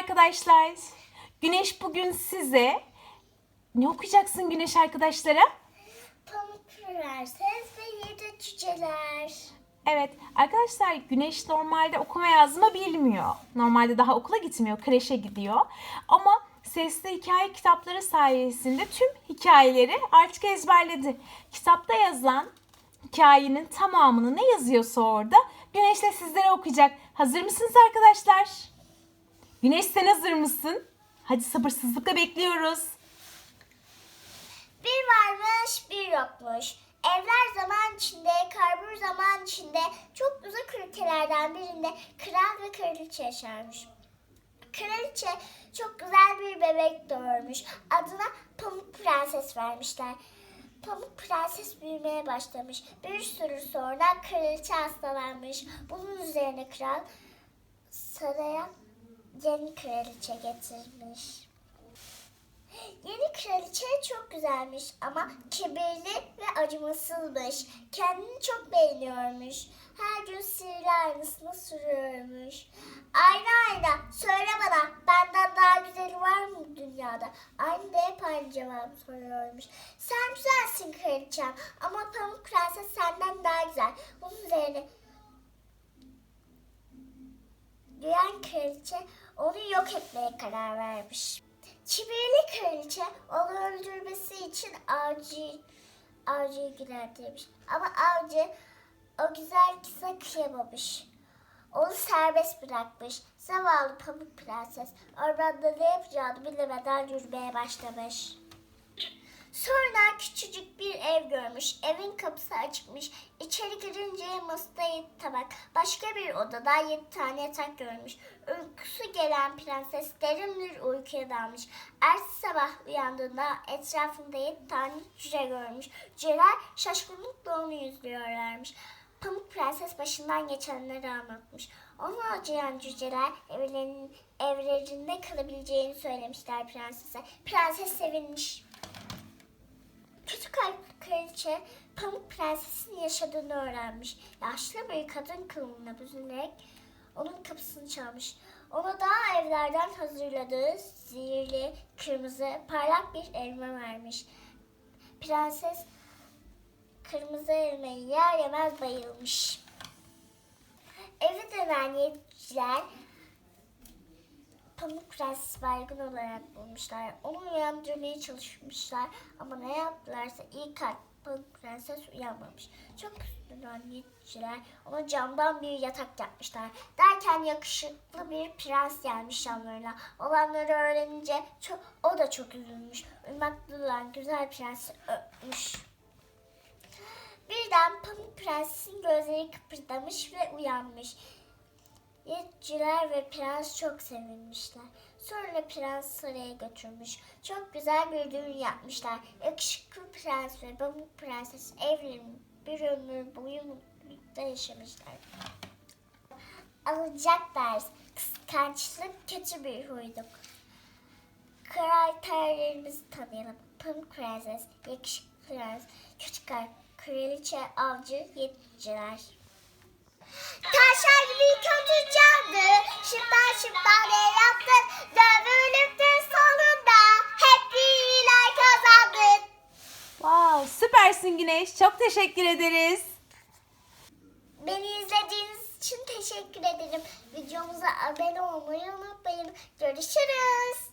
arkadaşlar. Güneş bugün size ne okuyacaksın Güneş arkadaşlara? Pamuk Prenses ve Yedi Cüceler. Evet arkadaşlar Güneş normalde okuma yazma bilmiyor. Normalde daha okula gitmiyor, kreşe gidiyor. Ama sesli hikaye kitapları sayesinde tüm hikayeleri artık ezberledi. Kitapta yazılan hikayenin tamamını ne yazıyorsa orada Güneş de sizlere okuyacak. Hazır mısınız arkadaşlar? Güneş sen hazır mısın? Hadi sabırsızlıkla bekliyoruz. Bir varmış bir yokmuş. Evler zaman içinde, karbur zaman içinde çok uzak ülkelerden birinde kral ve kraliçe yaşarmış. Kraliçe çok güzel bir bebek doğurmuş. Adına Pamuk Prenses vermişler. Pamuk Prenses büyümeye başlamış. Bir sürü sonra kraliçe hastalanmış. Bunun üzerine kral saraya yeni kraliçe getirmiş. Yeni kraliçe çok güzelmiş ama kibirli ve acımasızmış. Kendini çok beğeniyormuş. Her gün sihirli aynasını sürüyormuş. Ayna ayna söyle bana benden daha güzeli var mı dünyada? Aynı da hep aynı cevabı soruyormuş. Sen güzelsin kraliçem ama Pamuk Prenses senden daha güzel. Bunun üzerine Duyan kraliçe onu yok etmeye karar vermiş. Kibirli kraliçe onu öldürmesi için avcı avcıyı gülerdirmiş. Ama avcı o güzel kıza kıyamamış. Onu serbest bırakmış. Zavallı pamuk prenses ormanda ne yapacağını bilemeden yürümeye başlamış. Sonra küçücük bir ev görmüş. Evin kapısı açıkmış. İçeri girince masada yedi tabak. Başka bir odada yedi tane yatak görmüş. Uykusu gelen prenses derin bir uykuya dalmış. Ertesi sabah uyandığında etrafında yedi tane cüce görmüş. Cüceler şaşkınlıkla onu izliyorlarmış. Pamuk Prenses başından geçenleri anlatmış. Onu acıyan cüceler evlerinin, evlerinde kalabileceğini söylemişler prensese. Prenses sevinmiş. Kötü kalpli kraliçe Pamuk Prenses'in yaşadığını öğrenmiş. Yaşlı bir kadın kılığına bürünerek onun kapısını çalmış. Ona daha evlerden hazırladığı zehirli, kırmızı, parlak bir elma vermiş. Prenses kırmızı elmayı yer yemez bayılmış. Evi dönen yeticiler Pamuk Prenses baygın olarak bulmuşlar. Onu uyandırmaya çalışmışlar ama ne yaptılarsa iyi kalp Pamuk Prenses uyanmamış. Çok üzülen yeticiler ona camdan bir yatak yapmışlar. Derken yakışıklı bir prens gelmiş yanlarına. Olanları öğrenince çok, o da çok üzülmüş. Uyumakta olan güzel prensi öpmüş. Birden Pamuk Prenses'in gözleri kıpırdamış ve uyanmış. Yeticiler ve prens çok sevinmişler. Sonra prens saraya götürmüş. Çok güzel bir düğün yapmışlar. Yakışıklı prens ve pamuk prenses evlenip bir ömür boyu mutlulukta yaşamışlar. Alacak ders. Kıskançlık kötü bir huyduk. Karakterlerimizi tanıyalım. Pamuk Prenses, Yakışıklı Prens, Küçük Kraliçe, Avcı, Yeticiler. Taşlar gibi kötü candı. Şıptan şıptan ne yaptın? Dövülüptün sonunda. Hep iyiler kazandın. Wow, süpersin Güneş. Çok teşekkür ederiz. Beni izlediğiniz için teşekkür ederim. Videomuza abone olmayı unutmayın. Görüşürüz.